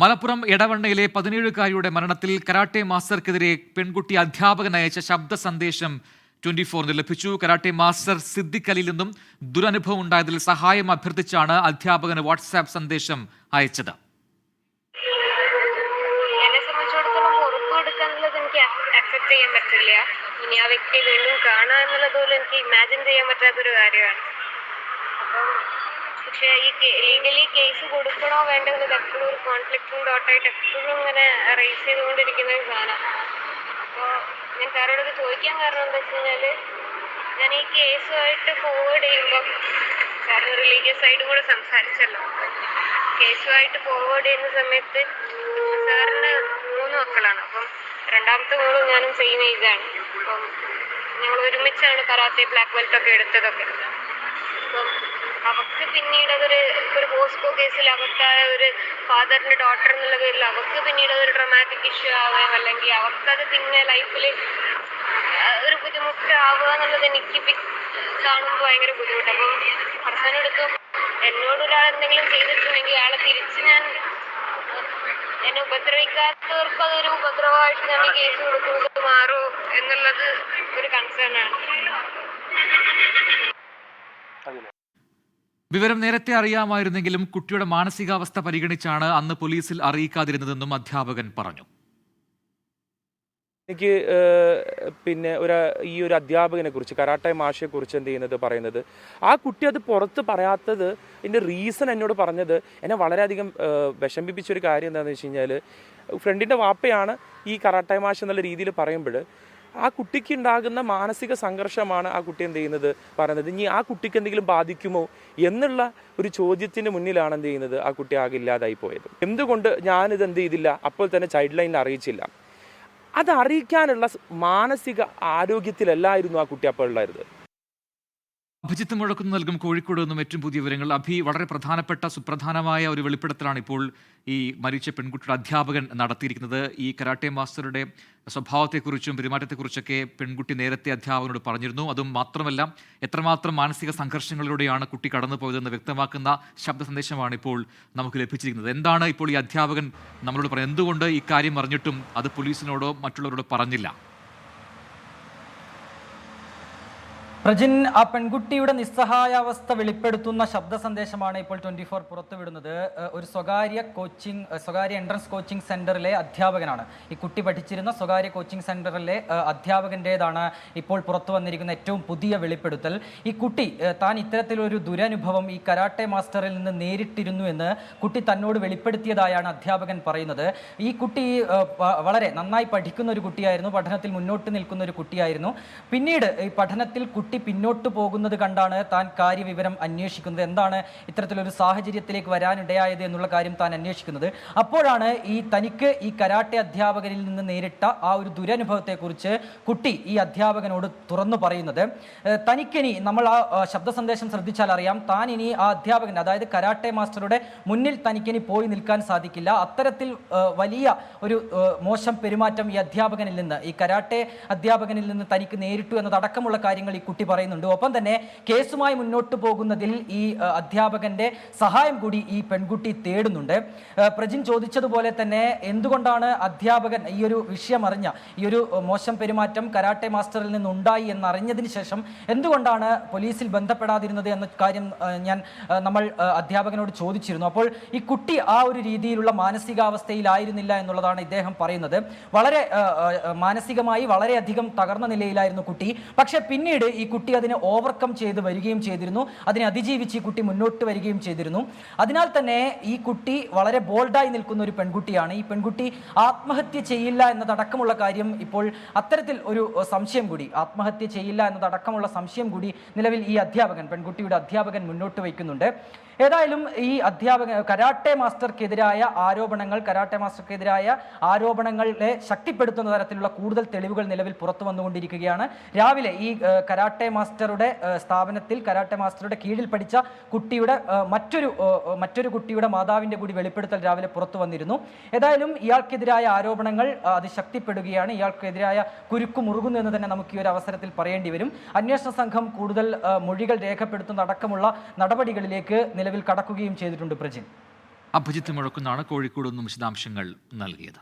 മലപ്പുറം എടവണ്ണയിലെ പതിനേഴുകാരിയുടെ മരണത്തിൽ കരാട്ടെ മാസ്റ്റർക്കെതിരെ പെൺകുട്ടി അധ്യാപകൻ അയച്ച ശബ്ദ സന്ദേശം ട്വന്റി ഫോറിന് ലഭിച്ചു. കരാട്ടെ മാസ്റ്റർ സിദ്ദിഖലിൽ നിന്നും ദുരനുഭവം ഉണ്ടായതിൽ സഹായം അഭ്യർത്ഥിച്ചാണ് അധ്യാപകന് വാട്സാപ്പ് സന്ദേശം അയച്ചത്. അക്സെപ്റ്റ് ചെയ്യാൻ പറ്റില്ല. ഇനി ആ വ്യക്തിയെ വീണ്ടും കാണുക എന്നുള്ളത് പോലും എനിക്ക് ഇമാജിൻ ചെയ്യാൻ പറ്റാത്തൊരു കാര്യമാണ്. അപ്പം പക്ഷേ ഈ ലീഗലി കേസ് കൊടുക്കണോ വേണ്ടോ എന്നത് എപ്പോഴും ഒരു കോൺഫ്ലിക്റ്റിംഗ് ഡോട്ടായിട്ട് എപ്പോഴും ഇങ്ങനെ റേസ് ചെയ്തുകൊണ്ടിരിക്കുന്ന ഒരു സാധനം. അപ്പോൾ ഞാൻ സാറോട് ഇത് ചോദിക്കാൻ കാരണം എന്താ വെച്ച് കഴിഞ്ഞാൽ ഞാൻ ഈ കേസുമായിട്ട് ഫോർവേഡ് ചെയ്യുമ്പോൾ സാറിന് റിലീജിയസ് സൈഡും കൂടെ സംസാരിച്ചല്ലോ. കേസുമായിട്ട് ഫോർവേഡ് ചെയ്യുന്ന സമയത്ത് സാറിന് മൂന്ന് മക്കളാണ്. അപ്പം രണ്ടാമത്തെ മോളും ഞാനും സെയിം ഏജാണ് അപ്പം ഞങ്ങൾ ഒരുമിച്ചാണ് കരാത്തെ ബ്ലാക്ക് ബെൽറ്റ് ഒക്കെ എടുത്തതൊക്കെ. അപ്പം അവർക്ക് പിന്നീട് അതൊരു ഒരു പോസ്കോ കേസിൽ അവർക്കായ ഒരു ഫാദറിന്റെ ഡോട്ടർ എന്നുള്ള പേരിൽ അവർക്ക് പിന്നീട് അതൊരു ഡ്രമാറ്റിക് ഇഷ്യൂ ആവുകയും അല്ലെങ്കിൽ അവർക്കത് പിന്നെ ലൈഫിൽ ഒരു ബുദ്ധിമുട്ട് ആവുക എന്നുള്ളത് എനിക്ക് കാണുമ്പോൾ ഭയങ്കര ബുദ്ധിമുട്ട്. അപ്പം പർസനെടുത്ത് എന്നോട് ഒരാൾ എന്തെങ്കിലും ചെയ്തിട്ടുണ്ടെങ്കിൽ അയാളെ തിരിച്ച് ഞാൻ എന്നെ ഉപദ്രവിക്കാത്തവർക്ക് അതൊരു ഉപദ്രവമായിട്ട് ഞാൻ കേസ് കൊടുക്കുന്നത് മാറോ എന്നുള്ളത് ഒരു കൺസേൺ ആണ്. വിവരം നേരത്തെ അറിയാമായിരുന്നെങ്കിലും കുട്ടിയുടെ മാനസികാവസ്ഥ പരിഗണിച്ചാണ് അന്ന് പോലീസിൽ അറിയിക്കാതിരുന്നതെന്നും അധ്യാപകൻ പറഞ്ഞു. എനിക്ക് പിന്നെ ഒരു ഈ ഒരു അധ്യാപകനെ കുറിച്ച് കരാട്ടെ മാഷയെ കുറിച്ച് എന്ത് ചെയ്യുന്നത് പറയുന്നത് ആ കുട്ടി അത് പുറത്ത് പറയാത്തത് ഇതിന്റെ റീസൺ എന്നോട് പറഞ്ഞത് എന്നെ വളരെയധികം വിഷമിപ്പിച്ചൊരു കാര്യം എന്താണെന്ന് വെച്ച് കഴിഞ്ഞാൽ ഫ്രണ്ടിന്റെ വാപ്പയാണ് ഈ കരാട്ടെ മാഷ് എന്നുള്ള രീതിയിൽ പറയുമ്പോൾ ആ കുട്ടിക്ക് ഉണ്ടാകുന്ന മാനസിക സംഘർഷമാണ് ആ കുട്ടി എന്ത് ചെയ്യുന്നത് പറയുന്നത്. ഇനി ആ കുട്ടിക്ക് എന്തെങ്കിലും ബാധിക്കുമോ എന്നുള്ള ഒരു ചോദ്യത്തിന് മുന്നിലാണ് എന്ത് ചെയ്യുന്നത്? ആ കുട്ടി ആകെ ഇല്ലാതായി പോയത്. എന്തുകൊണ്ട് ഞാനിത് എന്ത് ചെയ്തില്ല? അപ്പോൾ തന്നെ ചൈൽഡ് ലൈനിൽ അറിയിച്ചില്ല. അത് അറിയിക്കാനുള്ള മാനസിക ആരോഗ്യത്തിലല്ലായിരുന്നു ആ കുട്ടി അപ്പോൾ ഉള്ളത്. അഭിജിത്ത് മുഴക്കുന്നു നൽകും കോഴിക്കോട് നിന്നും ഏറ്റവും പുതിയ വിവരങ്ങൾ. അഭി വളരെ പ്രധാനപ്പെട്ട സുപ്രധാനമായ ഒരു വെളിപ്പെടുത്തലാണ് ഇപ്പോൾ ഈ മരിച്ച പെൺകുട്ടിയുടെ അധ്യാപകൻ നടത്തിയിരിക്കുന്നത്. ഈ കരാട്ടെ മാസ്റ്ററുടെ സ്വഭാവത്തെക്കുറിച്ചും പെരുമാറ്റത്തെക്കുറിച്ചൊക്കെ പെൺകുട്ടി നേരത്തെ അധ്യാപകനോട് പറഞ്ഞിരുന്നു. അതും മാത്രമല്ല എത്രമാത്രം മാനസിക സംഘർഷങ്ങളിലൂടെയാണ് കുട്ടി കടന്നുപോയതെന്ന് വ്യക്തമാക്കുന്ന ശബ്ദ സന്ദേശമാണ് ഇപ്പോൾ നമുക്ക് ലഭിച്ചിരിക്കുന്നത്. എന്താണ് ഇപ്പോൾ ഈ അധ്യാപകൻ നമ്മളോട് പറയുന്നത്? എന്തുകൊണ്ട് ഈ കാര്യം അറിഞ്ഞിട്ടും അത് പോലീസിനോടോ മറ്റുള്ളവരോടോ പറഞ്ഞില്ല? പ്രജിൻ ആ പെൺകുട്ടിയുടെ നിസ്സഹായാവസ്ഥ വെളിപ്പെടുത്തുന്ന ശബ്ദ സന്ദേശമാണ് ഇപ്പോൾ ട്വന്റി ഫോർ പുറത്തുവിടുന്നത്. ഒരു സ്വകാര്യ കോച്ചിങ് സ്വകാര്യ എൻട്രൻസ് കോച്ചിങ് സെന്ററിലെ അധ്യാപകനാണ്. ഈ കുട്ടി പഠിച്ചിരുന്ന സ്വകാര്യ കോച്ചിങ് സെന്ററിലെ അധ്യാപകന്റെതാണ് ഇപ്പോൾ പുറത്തു വന്നിരിക്കുന്ന ഏറ്റവും പുതിയ വെളിപ്പെടുത്തൽ. ഈ കുട്ടി താൻ ഇത്തരത്തിലൊരു ദുരനുഭവം ഈ കരാട്ടെ മാസ്റ്ററിൽ നിന്ന് നേരിട്ടിരുന്നു എന്ന് കുട്ടി തന്നോട് വെളിപ്പെടുത്തിയതായാണ് അധ്യാപകൻ പറയുന്നത്. ഈ കുട്ടി വളരെ നന്നായി പഠിക്കുന്ന ഒരു കുട്ടിയായിരുന്നു. പഠനത്തിൽ മുന്നോട്ട് നിൽക്കുന്ന ഒരു കുട്ടിയായിരുന്നു. പിന്നീട് ഈ പഠനത്തിൽ കുട്ടി പിന്നോട്ട് പോകുന്നത് കണ്ടാണ് താൻ കാര്യവിവരം അന്വേഷിക്കുന്നത്. എന്താണ് ഇത്തരത്തിലൊരു സാഹചര്യത്തിലേക്ക് വരാനിടയായത് എന്നുള്ള കാര്യം താൻ അന്വേഷിക്കുന്നത്. അപ്പോഴാണ് ഈ തനിക്ക് ഈ കരാട്ടെ അധ്യാപകരിൽ നിന്ന് നേരിട്ട ആ ഒരു ദുരനുഭവത്തെക്കുറിച്ച് കുട്ടി ഈ അധ്യാപകനോട് തുറന്നു പറയുന്നത്. തനിക്കിനി നമ്മൾ ആ, ശബ്ദ സന്ദേശം ശ്രദ്ധിച്ചാൽ അറിയാം താൻ ഇനി ആ അധ്യാപകൻ അതായത് കരാട്ടെ മാസ്റ്ററുടെ മുന്നിൽ തനിക്കിനി പോയി നിൽക്കാൻ സാധിക്കില്ല. അത്തരത്തിൽ വലിയ ഒരു മോശം പെരുമാറ്റം ഈ അധ്യാപകനിൽ നിന്ന് ഈ കരാട്ടെ അധ്യാപകനിൽ നിന്ന് തനിക്ക് നേരിട്ടു എന്നതടക്കമുള്ള കാര്യങ്ങൾ ഈ കുട്ടി പറയുന്നുണ്ട്. ഒപ്പം തന്നെ കേസുമായി മുന്നോട്ട് പോകുന്നതിൽ ഈ അധ്യാപകന്റെ സഹായം കൂടി ഈ പെൺകുട്ടി തേടുന്നുണ്ട്. പ്രജിൻ ചോദിച്ചതുപോലെ തന്നെ എന്തുകൊണ്ടാണ് അധ്യാപകൻ ഈ ഒരു വിഷയം അറിഞ്ഞ ഈ ഒരു മോശം പെരുമാറ്റം കരാട്ടെ മാസ്റ്ററിൽ നിന്നുണ്ടായി എന്നറിഞ്ഞതിന് ശേഷം എന്തുകൊണ്ടാണ് പോലീസിൽ ബന്ധപ്പെടാതിരുന്നത് എന്ന കാര്യം ഞാൻ നമ്മൾ അധ്യാപകനോട് ചോദിച്ചിരുന്നു. അപ്പോൾ ഈ കുട്ടി ആ ഒരു രീതിയിലുള്ള മാനസികാവസ്ഥയിലായിരുന്നില്ല എന്നുള്ളതാണ് ഇദ്ദേഹം പറയുന്നത്. വളരെ മാനസികമായി വളരെയധികം തകർന്ന നിലയിലായിരുന്നു കുട്ടി. പക്ഷേ പിന്നീട് ഈ കുട്ടി അതിനെ ഓവർകം ചെയ്ത് വരികയും ചെയ്തിരുന്നു. അതിനെ അതിജീവിച്ച് ഈ കുട്ടി മുന്നോട്ട് വരികയും ചെയ്തിരുന്നു. അതിനാൽ തന്നെ ഈ കുട്ടി വളരെ ബോൾഡായി നിൽക്കുന്ന ഒരു പെൺകുട്ടിയാണ്. ഈ പെൺകുട്ടി ആത്മഹത്യ ചെയ്യില്ല എന്നതടക്കമുള്ള കാര്യം ഇപ്പോൾ അത്തരത്തിൽ ഒരു സംശയം കൂടി. ആത്മഹത്യ ചെയ്യില്ല എന്നതടക്കമുള്ള സംശയം കൂടി നിലവിൽ ഈ അധ്യാപകൻ പെൺകുട്ടിയുടെ അധ്യാപകൻ മുന്നോട്ട് വയ്ക്കുന്നുണ്ട്. ഏതായാലും ഈ അധ്യാപകൻ കരാട്ടെ മാസ്റ്റർക്കെതിരായ ആരോപണങ്ങൾ കരാട്ടെ മാസ്റ്റർക്കെതിരായ ആരോപണങ്ങളെ ശക്തിപ്പെടുത്തുന്ന തരത്തിലുള്ള കൂടുതൽ തെളിവുകൾ നിലവിൽ പുറത്തു വന്നുകൊണ്ടിരിക്കുകയാണ്. രാവിലെ ഈ ഏഹ്, കരാട്ടെ മാസ്റ്ററുടെ സ്ഥാപനത്തിൽ കരാട്ടെ മാസ്റ്ററുടെ കീഴിൽ പഠിച്ച കുട്ടിയുടെ മറ്റൊരു മറ്റൊരു കുട്ടിയുടെ മാതാവിന്റെ കൂടി വെളിപ്പെടുത്തൽ രാവിലെ പുറത്തു വന്നിരുന്നു. ഏതായാലും ഇയാൾക്കെതിരായ ആരോപണങ്ങൾ അത് ശക്തിപ്പെടുകയാണ് ഇയാൾക്കെതിരായ കുരുക്കു മുറുകുന്നു എന്ന് തന്നെ നമുക്ക് ഈ ഒരു അവസരത്തിൽ പറയേണ്ടി വരും. അന്വേഷണ സംഘം കൂടുതൽ മൊഴികൾ രേഖപ്പെടുത്തുന്ന അടക്കമുള്ള നടപടികളിലേക്ക് നിലവിൽ കടക്കുകയും ചെയ്തിട്ടുണ്ട് പ്രജിൻ. അഭിജിത്ത് മുഴക്കുന്നാണ് കോഴിക്കോട് നിന്നും വിശദാംശങ്ങൾ നൽകിയത്.